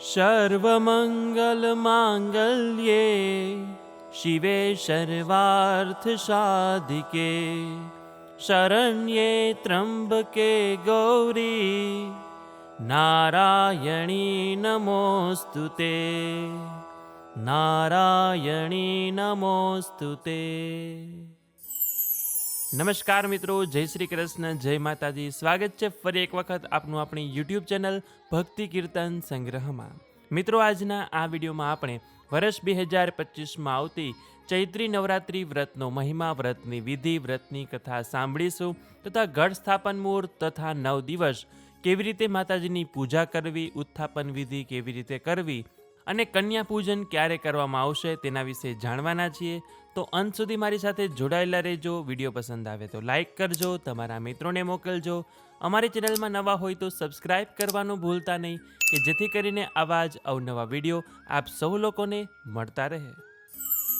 सर्वमङ्गलमाङ्गल्ये शिवे सर्वार्थसाधिके शरण्ये त्र्यम्बके गौरी नारायणी नमोऽस्तु ते। नारायणी नमोऽस्तु ते। નમસ્કાર મિત્રો, જય શ્રી કૃષ્ણ, જય માતાજી. સ્વાગત છે ફરી એક વખત આપનું આપણી યુટ્યુબ ચેનલ ભક્તિ કીર્તન સંગ્રહમાં. મિત્રો, આજના આ વિડીયોમાં આપણે વર્ષ બે હજાર પચીસમાં આવતી ચૈત્રી નવરાત્રિ વ્રતનો મહિમા, વ્રતની વિધિ, વ્રતની કથા સાંભળીશું તથા ગઢ સ્થાપન મુહૂર્ત તથા નવ દિવસ કેવી રીતે માતાજીની પૂજા કરવી, ઉત્થાપન વિધિ કેવી રીતે કરવી અને કન્યા પૂજન ક્યારે કરવામાં આવશે તેના વિશે જાણવાના છીએ. તો અંત સુધી મારી સાથે જોડાયેલા રહેજો, વીડિયો પસંદ આવે તો લાઇક કરજો, તમારા મિત્રોને મોકલજો. અમારી ચેનલમાં નવા હોય તો સબસ્ક્રાઇબ કરવાનું ભૂલતા નહીં, કે જેથી કરીને આવા જ અવનવા વીડિયો આપ સૌ લોકોને મળતા રહે.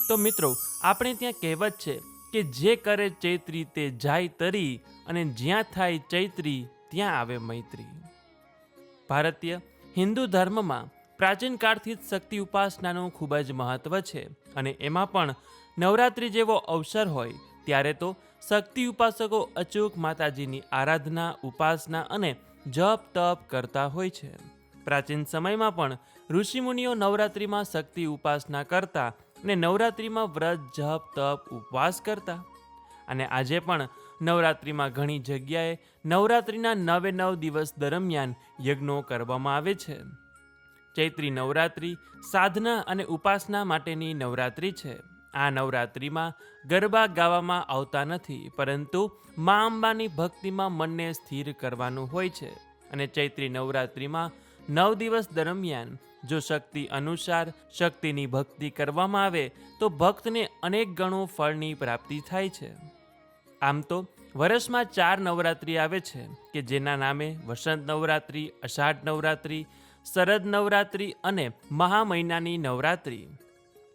તો મિત્રો, આપણે ત્યાં કહેવત છે કે જે કરે ચૈત્રી તે જાય તરી, અને જ્યાં થાય ચૈત્રી ત્યાં આવે મૈત્રી. ભારતીય હિન્દુ ધર્મમાં પ્રાચીન કાળથી જ શક્તિ ઉપાસનાનું ખૂબ જ મહત્વ છે, અને એમાં પણ નવરાત્રિ જેવો અવસર હોય, ત્યારે તો શક્તિ ઉપાસકો અચૂક માતાજીની આરાધના, ઉપાસના અને જપ તપ કરતા હોય છે. પ્રાચીન સમયમાં પણ ઋષિમુનિઓ નવરાત્રિમાં શક્તિ ઉપાસના કરતા અને નવરાત્રિમાં વ્રત, જપ, તપ, ઉપવાસ કરતા. અને આજે પણ નવરાત્રિમાં ઘણી જગ્યાએ નવરાત્રિના નવે નવ દિવસ દરમિયાન યજ્ઞો કરવામાં આવે છે. ચૈત્રી નવરાત્રિ સાધના અને ઉપાસના માટેની નવરાત્રિ છે. આ નવરાત્રિમાં ગરબા ગાવામાં આવતા નથી, પરંતુ મા અંબાની ભક્તિમાં મનને સ્થિર કરવાનું હોય છે. અને ચૈત્રી નવરાત્રિમાં નવ દિવસ દરમિયાન જો શક્તિ અનુસાર શક્તિની ભક્તિ કરવામાં આવે, તો ભક્તને અનેક ગણો ફળની પ્રાપ્તિ થાય છે. આમ તો વર્ષમાં ચાર નવરાત્રિ આવે છે, કે જેના નામે વસંત નવરાત્રિ, અષાઢ નવરાત્રિ, શરદ નવરાત્રિ અને મહા મહિનાની નવરાત્રિ.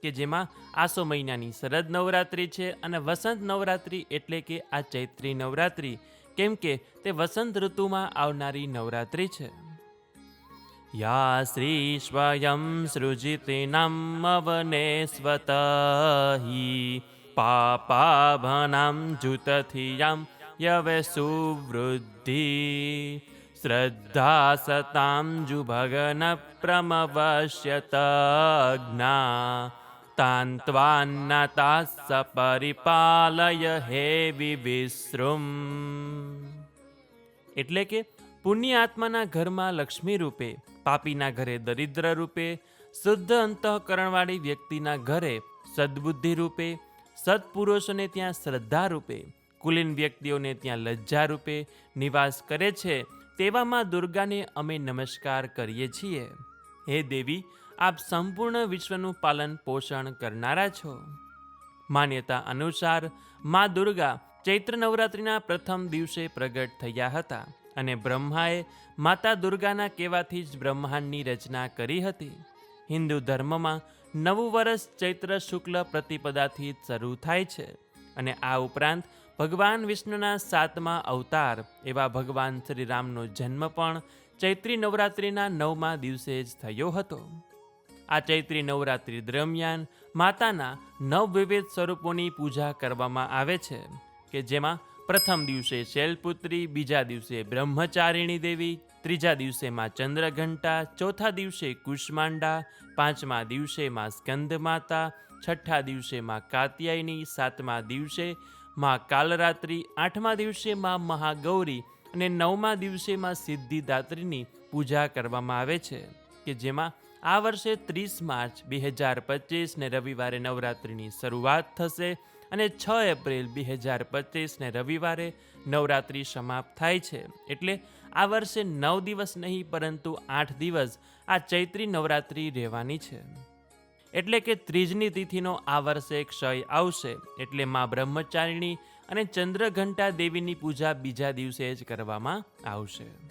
કે જેમાં આસો મહિનાની શરદ નવરાત્રિ છે અને વસંત નવરાત્રિ એટલે કે આ ચૈત્રી નવરાત્રિ. કેમ કે તે વસંત ઋતુમાં આવનારી નવરાત્રિ છે. યા શ્રી સ્વયં સૃજિતિનામવને પાપાભનામ જુતથિયામ યવે સુવૃદ્ધિ. શ્રદ્ધા સતાં જુભગન પ્રમવશ્યતજ્ઞા તાન્ત્વાન્નતા પરિપાલય હે વિવિશ્રુમ એટલે કે પુણ્ય આત્માના ઘરમાં લક્ષ્મી રૂપે, પાપીના ઘરે દરિદ્ર રૂપે, શુદ્ધ અંતઃકરણવાળી વ્યક્તિના ઘરે સદબુદ્ધિ રૂપે, સત્પુરુષોને ત્યાં શ્રદ્ધા રૂપે, કુલીન વ્યક્તિઓને ત્યાં લજ્જા રૂપે નિવાસ કરે છે, તેવામાં દુર્ગાને અમે નમસ્કાર કરીએ છીએ. હે દેવી આપ સંપૂર્ણ વિશ્વનું પાલન પોષણ કરનારા છો. માન્યતા અનુસાર, મા દુર્ગા ચૈત્ર નવરાત્રિના પ્રથમ દિવસે પ્રગટ થયા હતા અને બ્રહ્માએ માતા દુર્ગાના કહેવાથી જ બ્રહ્માંડની રચના કરી હતી. હિન્દુ ધર્મમાં નવું વર્ષ ચૈત્ર શુક્લ પ્રતિપદાથી શરૂ થાય છે અને આ ઉપરાંત ભગવાન વિષ્ણુના સાતમા અવતાર એવા ભગવાન શ્રીરામનો જન્મ પણ ચૈત્રી નવરાત્રિના નવમા દિવસે જ થયો હતો. આ ચૈત્રી નવરાત્રિ દરમિયાન માતાના નવ વિવિધ સ્વરૂપોની પૂજા કરવામાં આવે છે, કે જેમાં પ્રથમ દિવસે શૈલપુત્રી, બીજા દિવસે બ્રહ્મચારિણી દેવી, ત્રીજા દિવસે માં ચંદ્રઘંટા, ચોથા દિવસે કુષ્માંડા, પાંચમા દિવસે માં સ્કંદ માતા છઠ્ઠા દિવસે માં કાત્યાયની, સાતમા દિવસે માં કાલરાત્રિ, આઠમા દિવસે માં મહાગૌરી અને નવમા દિવસે માં સિદ્ધિદાત્રીની પૂજા કરવામાં આવે છે, કે જેમાં આ વર્ષે ત્રીસ માર્ચ બે હજાર પચીસને રવિવારે નવરાત્રિની શરૂઆત થશે અને છ એપ્રિલ બે હજાર પચીસને રવિવારે નવરાત્રિ સમાપ્ત થાય છે. એટલે આ વર્ષે નવ દિવસ નહીં, પરંતુ આઠ દિવસ આ ચૈત્રી નવરાત્રિ રહેવાની છે. એટલે કે ત્રીજની તિથિનો આ વર્ષે ક્ષય આવશે. એટલે મા બ્રહ્મચારિણી અને ચંદ્રઘંટા દેવીની પૂજા બીજા દિવસે જ કરવામાં આવશે.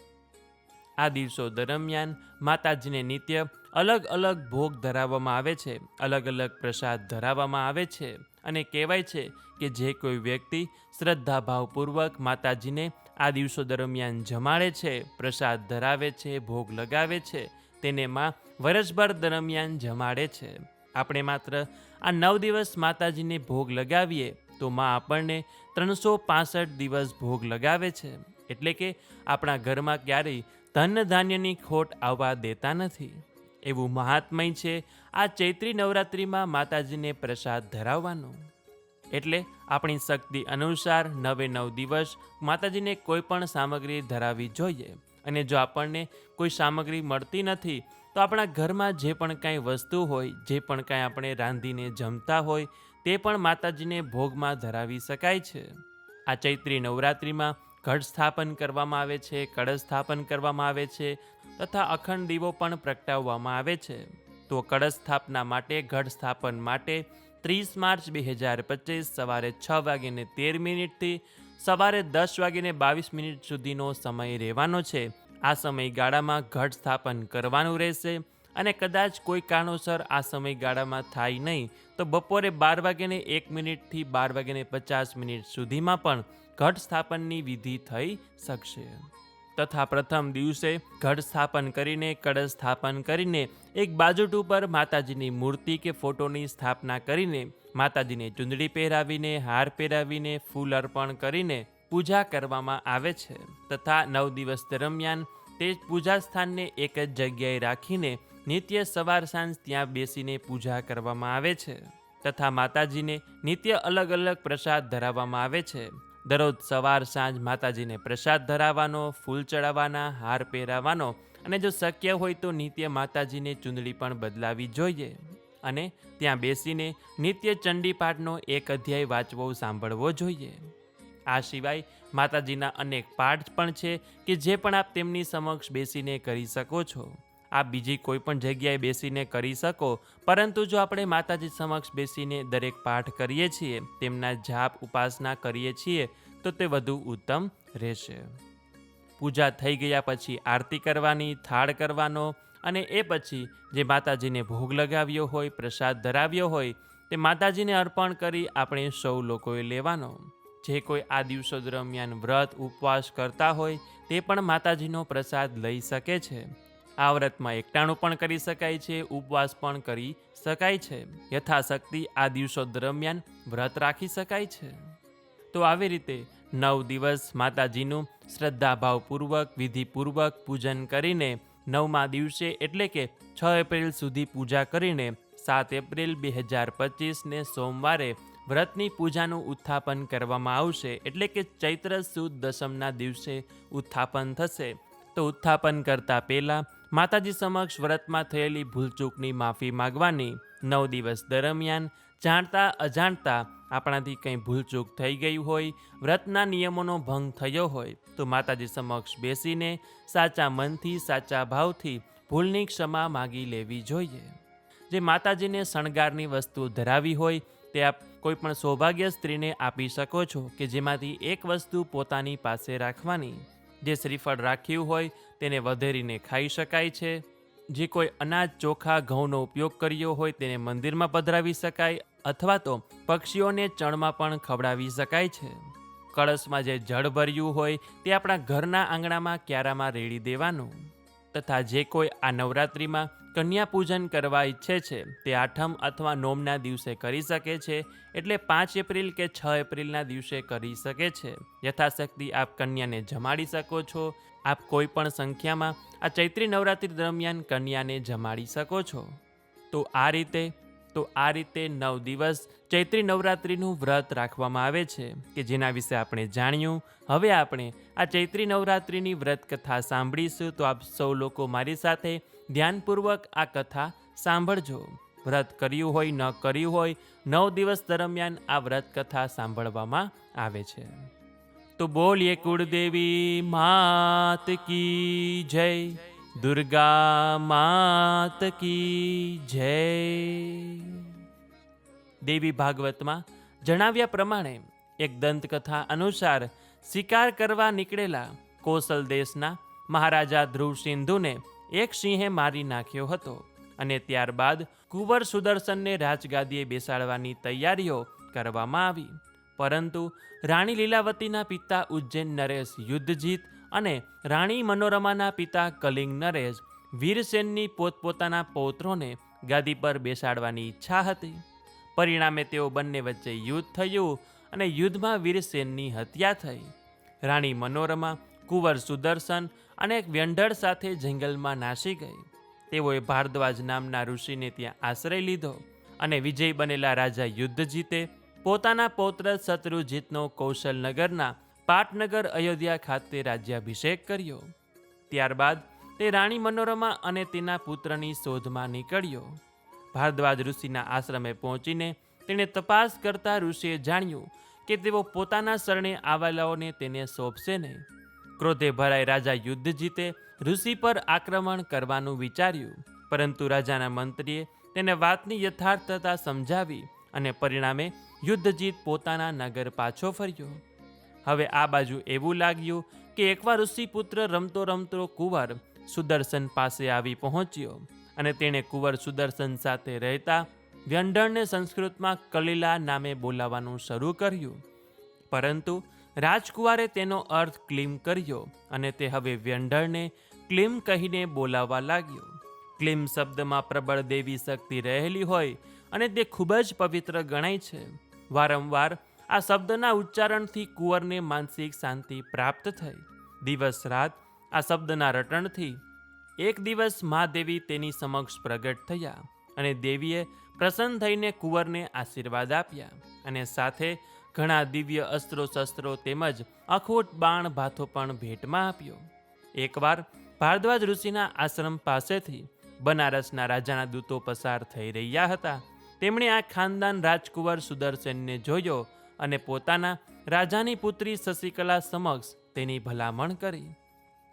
આ દિવસો દરમિયાન માતાજીને નિત્ય અલગ અલગ ભોગ ધરાવવામાં આવે છે. અલગ અલગ પ્રસાદ ધરાવવામાં આવે છે અને કહેવાય છે કે જે કોઈ વ્યક્તિ શ્રદ્ધાભાવપૂર્વક માતાજીને આ દિવસો દરમિયાન જમાડે છે, પ્રસાદ ધરાવે છે, ભોગ લગાવે છે, તેને માં વર્ષભર દરમિયાન જમાડે છે. આપણે માત્ર આ નવ દિવસ માતાજીને ભોગ લગાવીએ તો માં આપણને ત્રણસો દિવસ ભોગ લગાવે છે. એટલે કે આપણા ઘરમાં ક્યારેય ધન ધાન્યની ખોટ આવવા દેતા નથી. એવું મહાત્મય છે આ ચૈત્રી નવરાત્રિમાં માતાજીને પ્રસાદ ધરાવવાનો. એટલે આપણી શક્તિ અનુસાર નવે નવ દિવસ માતાજીને કોઈ પણ સામગ્રી ધરાવવી જોઈએ. અને જો આપણને કોઈ સામગ્રી મળતી નથી, તો આપણા ઘરમાં જે પણ કાંઈ વસ્તુ હોય, જે પણ કાંઈ આપણે રાંધીને જમતા હોય, તે પણ માતાજીને ભોગમાં ધરાવી શકાય છે. આ ચૈત્રી નવરાત્રિમાં ઘટ સ્થાપન કરવામાં આવે છે કળશ સ્થાપન કરવામાં આવે છે તથા અખંડ દીવો પણ પ્રગટાવવામાં આવે છે. તો કળશ સ્થાપના માટે ઘટ સ્થાપન માટે ત્રીસ માર્ચ બે હજાર પચીસ સવારે છ વાગીને તેર મિનિટથી સવારે દસ વાગીને બાવીસ મિનિટ સુધીનો સમય રહેવાનો છે. આ સમયગાળામાં ઘટ સ્થાપન કરવાનું રહેશે અને કદાચ કોઈ કારણોસર આ સમયગાળામાં થાય નહીં તો બપોરે બાર વાગ્યાને એક મિનિટથી બાર વાગ્યાને પચાસ મિનિટ સુધીમાં પણ ઘટ સ્થાપનની વિધિ થઈ શકશે. તથા પ્રથમ દિવસે ઘટ સ્થાપન કરીને કળશ સ્થાપન કરીને, એક બાજુટ ઉપર માતાજીની મૂર્તિ કે ફોટોની સ્થાપના કરીને, માતાજીને ચૂંદડી પહેરાવીને, હાર પહેરાવીને, ફૂલ અર્પણ કરીને પૂજા કરવામાં આવે છે. તથા નવ દિવસ દરમિયાન તે પૂજા સ્થાનને એક જ જગ્યાએ રાખીને નિત્ય સવાર સાંજ ત્યાં બેસીને પૂજા કરવામાં આવે છે. તથા માતાજીને નિત્ય અલગ અલગ પ્રસાદ ધરાવવામાં આવે છે. દરરોજ સવાર, સાંજ માતાજીને પ્રસાદ ધરાવવાનો, ફૂલ ચડાવવાના, હાર પહેરાવવાનો અને જો શક્ય હોય તો નિત્ય માતાજીને ચૂંદડી પણ બદલાવી જોઈએ. અને ત્યાં બેસીને નિત્ય ચંડીપાઠનો એક અધ્યાય વાંચવો, સાંભળવો જોઈએ. આ સિવાય માતાજીના અનેક પાઠ પણ છે કે જે પણ આપ તેમની સમક્ષ બેસીને કરી શકો છો. આપ બીજી કોઈ પણ જગ્યાએ બેસીને કરી શકો. પરંતુ જો આપણે માતાજી સમક્ષ બેસીને દરેક પાઠ કરીએ છીએ, તેમના જાપ ઉપાસના કરીએ છીએ, તો તે વધુ ઉત્તમ રહેશે. પૂજા થઈ ગયા પછી આરતી કરવાની, થાળ કરવાનો અને એ પછી જે માતાજીને ભોગ લગાવ્યો હોય, પ્રસાદ ધરાવ્યો હોય, તે માતાજીને અર્પણ કરી આપણે સૌ લોકોએ લેવાનો. જે કોઈ આ દિવસો દરમિયાન વ્રત ઉપવાસ કરતા હોય, તે પણ માતાજીનો પ્રસાદ લઈ શકે છે. આ વ્રતમાં એકટાણું પણ કરી શકાય છે, ઉપવાસ પણ કરી શકાય છે. યથાશક્તિ આ દિવસો દરમિયાન વ્રત રાખી શકાય છે. તો આવી રીતે નવ દિવસ માતાજીનું શ્રદ્ધાભાવપૂર્વક, વિધિપૂર્વક પૂજન કરીને નવમા દિવસે એટલે કે છ એપ્રિલ સુધી પૂજા કરીને સાત એપ્રિલ બે હજાર પચીસને સોમવારે વ્રતની પૂજાનું ઉત્થાપન કરવામાં આવશે એટલે કે ચૈત્ર સુદ દશમના દિવસે ઉત્થાપન થશે. તો ઉત્થાપન કરતા પહેલાં માતાજી સમક્ષ વ્રતમાં થયેલી ભૂલચૂકની માફી માગવાની નવ દિવસ દરમિયાન જાણતા અજાણતા આપણાથી કંઈ ભૂલચૂક થઈ ગઈ હોય, વ્રતના નિયમોનો ભંગ થયો હોય, તો માતાજી સમક્ષ બેસીને સાચા મનથી, સાચા ભાવથી ભૂલની ક્ષમા માગી લેવી જોઈએ. જે માતાજીને શણગારની વસ્તુ ધરાવી હોય, તે આપ કોઈ પણ સૌભાગ્ય સ્ત્રીને આપી શકો છો કે જેમાંથી એક વસ્તુ પોતાની પાસે રાખવાની. જે શ્રીફળ રાખ્યું હોય તેને વધેરીને ખાઈ શકાય છે. જે કોઈ અનાજ, ચોખા, ઘઉંનો ઉપયોગ કર્યો હોય તેને મંદિરમાં પધરાવી શકાય અથવા તો પક્ષીઓને ચણમાં પણ ખવડાવી શકાય છે. કળશમાં જે જળ ભર્યું હોય તે આપણા ઘરના આંગણામાં ક્યારામાં રેડી દેવાનું. તથા જે કોઈ આ નવરાત્રિમાં કન્યા પૂજન કરવા ઈચ્છે છે. તે આઠમ અથવા નોમના દિવસે કરી શકે છે, એટલે પાંચ એપ્રિલ કે છ એપ્રિલના દિવસે કરી શકે છે. યથાશક્તિ આપ કન્યાને જમાડી શકો છો. આપ કોઈ પણ સંખ્યામાં આ ચૈત્રી નવરાત્રિ દરમિયાન કન્યાને જમાડી શકો છો. તો આ રીતે તો આ રીતે નવ દિવસ ચૈત્રી નવરાત્રિનું વ્રત રાખવામાં આવે છે, કે જેના વિશે આપણે જાણ્યું. હવે આપણે આ ચૈત્રી નવરાત્રિની વ્રત કથા સાંભળીશું, તો આપ સૌ લોકો મારી સાથે ધ્યાનપૂર્વક આ કથા સાંભળજો. વ્રત કર્યું હોય, ન કર્યું હોય, નવ દિવસ દરમિયાન આ વ્રત કથા સાંભળવામાં આવે છે. તો બોલીએ કુળદેવી, માત કી જય. દુર્ગા માત કી જય. દેવી ભાગવતમાં જણાવ્યા પ્રમાણે એક દંતકથા અનુસાર શિકાર કરવા નીકળેલા કોસલ દેશના મહારાજા ધ્રુવ સિંધુને એક સિંહે મારી નાખ્યો હતો અને ત્યારબાદ કુંવર સુદર્શનને રાજગાદીએ બેસાડવાની તૈયારીઓ કરવામાં આવી. પરંતુ રાણી લીલાવતીના પિતા ઉજ્જૈન નરેશ યુદ્ધ જીત અને રાણી મનોરમાના પિતા કલિંગ નરેશ વીરસેનની પોતપોતાના પૌત્રોને ગાદી પર બેસાડવાની ઈચ્છા હતી. પરિણામે તેઓ બંને વચ્ચે યુદ્ધ થયું અને યુદ્ધમાં વીરસેનની હત્યા થઈ. રાણી મનોરમા, કુંવર સુદર્શન અને એક વ્યંઢળ સાથે જંગલમાં નાસી ગઈ. તેઓએ ભારદ્વાજ નામના ઋષિને ત્યાં આશ્રય લીધો અને વિજય બનેલા રાજા યુદ્ધ જીતે. પોતાના પૌત્ર શત્રુજીતનો કૌશલનગરના પાટનગર અયોધ્યા ખાતે રાજ્યાભિષેક કર્યો. ત્યારબાદ તે રાણી મનોરમા અને તેના પુત્રની શોધમાં નીકળ્યો. ભારદ્વાજ ઋષિના આશ્રમે પહોંચીને તેણે તપાસ કરતા ઋષિએ જાણ્યું કે તેઓ પોતાના શરણે આવેલાઓને તેને સોંપશે નહીં. ક્રોધે ભરાઈ રાજા યુદ્ધ જીતે ઋષિ પર આક્રમણ કરવાનું વિચાર્યું, પરંતુ રાજાના મંત્રીએ તેને વાતની યથાર્થતા સમજાવી અને પરિણામે યુદ્ધ જીત પોતાના નગર પાછો ફર્યો. હવે આ બાજુ એવું લાગ્યું કે એકવાર ઋષિપુત્ર રમતો રમતો કુંવર સુદર્શન પાસે આવી પહોંચ્યો અને તેણે કુંવર સુદર્શન સાથે રહેતા વ્યંઢળને સંસ્કૃતમાં કલીલા નામે બોલાવવાનું શરૂ કર્યું. પરંતુ રાજકુવારે તેનો અર્થ ક્લીમ કર્યો અને તે હવે વ્યંઢળને ક્લીમ કહીને બોલાવવા લાગ્યો. ક્લીમ શબ્દમાં પ્રબળ દેવી શક્તિ રહેલી હોય અને તે ખૂબ જ પવિત્ર ગણાય છે. વારંવાર આ શબ્દના ઉચ્ચારણથી કુંવરને માનસિક શાંતિ પ્રાપ્ત થઈ. દિવસ રાત આ શબ્દના રટણથી એક દિવસ મહાદેવી તેની સમક્ષ પ્રગટ થયા અને દેવીએ પ્રસન્ન થઈને કુંવરને આશીર્વાદ આપ્યા અને સાથે ઘણા દિવ્ય અસ્ત્રો શસ્ત્રો તેમજ અખોટ બાણ ભાથો પણ ભેટમાં આપ્યો. એકવાર ભારદ્વાજ ઋષિના આશ્રમ પાસેથી બનારસના રાજાના દૂતો પસાર થઈ રહ્યા હતા. તેમણે આ ખાનદાન રાજકુંવર સુદર્શનને જોયો અને પોતાના રાજાની પુત્રી શશિકલા સમક્ષ તેની ભલામણ કરી.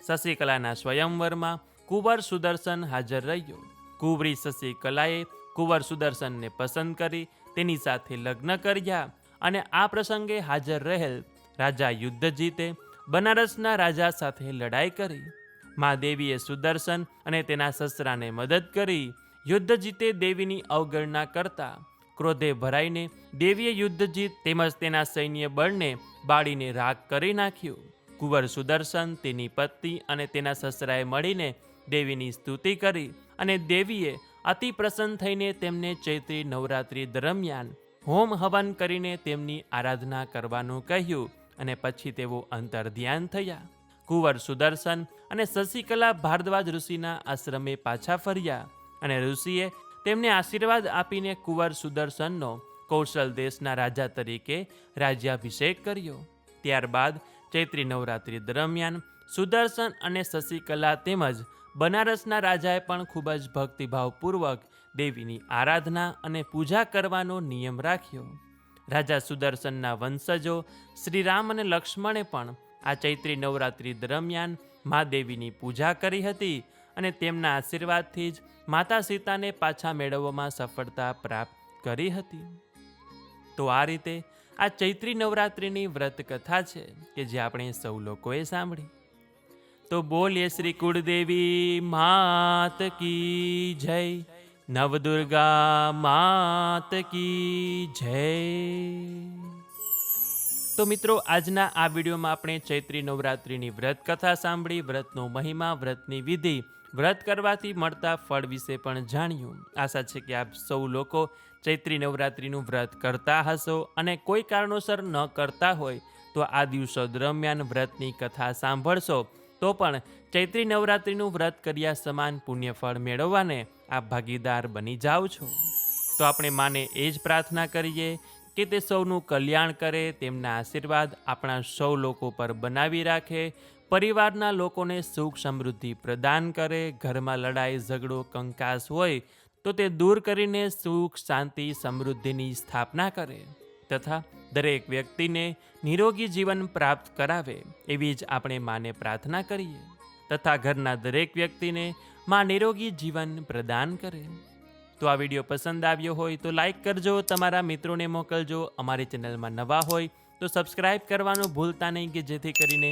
શશિકલાના સ્વયંવરમાં કુંવર સુદર્શન હાજર રહ્યો. કુંવરી શશિકલાએ કુંવર સુદર્શનને પસંદ કરી તેની સાથે લગ્ન કર્યા અને આ પ્રસંગે હાજર રહેલ રાજા યુદ્ધ જીતે બનારસના રાજા સાથે લડાઈ કરી. મા દેવીએ સુદર્શન અને તેના સસરાને મદદ કરી. યુદ્ધ જીતે દેવીની અવગણના કરતા ક્રોધે ભરાઈને દેવીએ યુદ્ધ જીત તેમજ તેના સૈન્ય બળને બાળીને રાગ કરી નાખ્યું. કુંવર સુદર્શન, તેની પત્ની અને તેના સસરાએ મળીને દેવીની સ્તુતિ કરી અને દેવીએ અતિ પ્રસન્ન થઈને તેમને ચૈત્રી નવરાત્રિ દરમિયાન હોમ હવન કરીને તેમની આરાધના કરવાનું કહ્યું અને પછી તેઓ અંતર ધ્યાન થયા. કુંવર સુદર્શન અને શશિકલા ભારદ્વાજ ઋષિના આશ્રમે પાછા ફર્યા અને ઋષિએ તેમને આશીર્વાદ આપીને કુંવર સુદર્શનનો કૌશલ દેશના રાજા તરીકે રાજ્યાભિષેક કર્યો. ત્યારબાદ ચૈત્રી નવરાત્રિ દરમિયાન સુદર્શન અને શશિકલા તેમજ બનારસના રાજાએ પણ ખૂબ જ ભક્તિભાવપૂર્વક દેવીની આરાધના અને પૂજા કરવાનો નિયમ રાખ્યો. રાજા સુદર્શનના વંશજો શ્રીરામ અને લક્ષ્મણે પણ આ ચૈત્રી નવરાત્રિ દરમિયાન મા દેવીની પૂજા કરી હતી અને તેમના આશીર્વાદથી જ માતા સીતાને પાછા મેળવવામાં સફળતા પ્રાપ્ત કરી હતી. તો આ રીતે આ ચૈત્રી નવરાત્રિની વ્રત કથા છે કે જે આપણે સૌ લોકોએ સાંભળી. તો બોલીએ શ્રી કુળદેવી, માત કી જય, નવદુર્ગા, માત કી જય. તો મિત્રો, આજના આ વિડીયોમાં આપણે ચૈત્રી નવરાત્રિની વ્રત કથા સાંભળી, વ્રતનો મહિમા, વ્રતની વિધિ વ્રત કરવાથી મળતા ફળ વિશે પણ જાણ્યું. આશા છે કે આપ સૌ લોકો ચૈત્રી નવરાત્રિનું વ્રત કરતા હશો અને કોઈ કારણોસર ન કરતા હોય તો આ દિવસો દરમિયાન વ્રતની કથા સાંભળશો. તો પણ ચૈત્રી નવરાત્રિનું વ્રત કર્યા સમાન પુણ્યફળ મેળવવાને આપ ભાગીદાર બની જાઓ છો. તો આપણે માને એ જ પ્રાર્થના કરીએ કે તે સૌનું કલ્યાણ કરે, તેમના આશીર્વાદ આપણા સૌ લોકો પર બનાવી રાખે. પરિવારના લોકોને સુખ સમૃદ્ધિ પ્રદાન કરે, ઘરમાં લડાઈ, ઝઘડો, કંકાસ હોય તો તે દૂર કરીને સુખ, શાંતિ, સમૃદ્ધિની સ્થાપના કરે તથા દરેક વ્યક્તિને નિરોગી જીવન પ્રાપ્ત કરાવે એવી જ આપણે માને પ્રાર્થના કરીએ તથા ઘરના દરેક વ્યક્તિને માં નિરોગી જીવન પ્રદાન કરે. તો આ વીડિયો પસંદ આવ્યો હોય તો લાઈક કરજો, તમારા મિત્રોને મોકલજો, અમારી ચેનલમાં નવા હોય તો સબસ્ક્રાઈબ કરવાનું ભૂલતા નહીં કે જેથી કરીને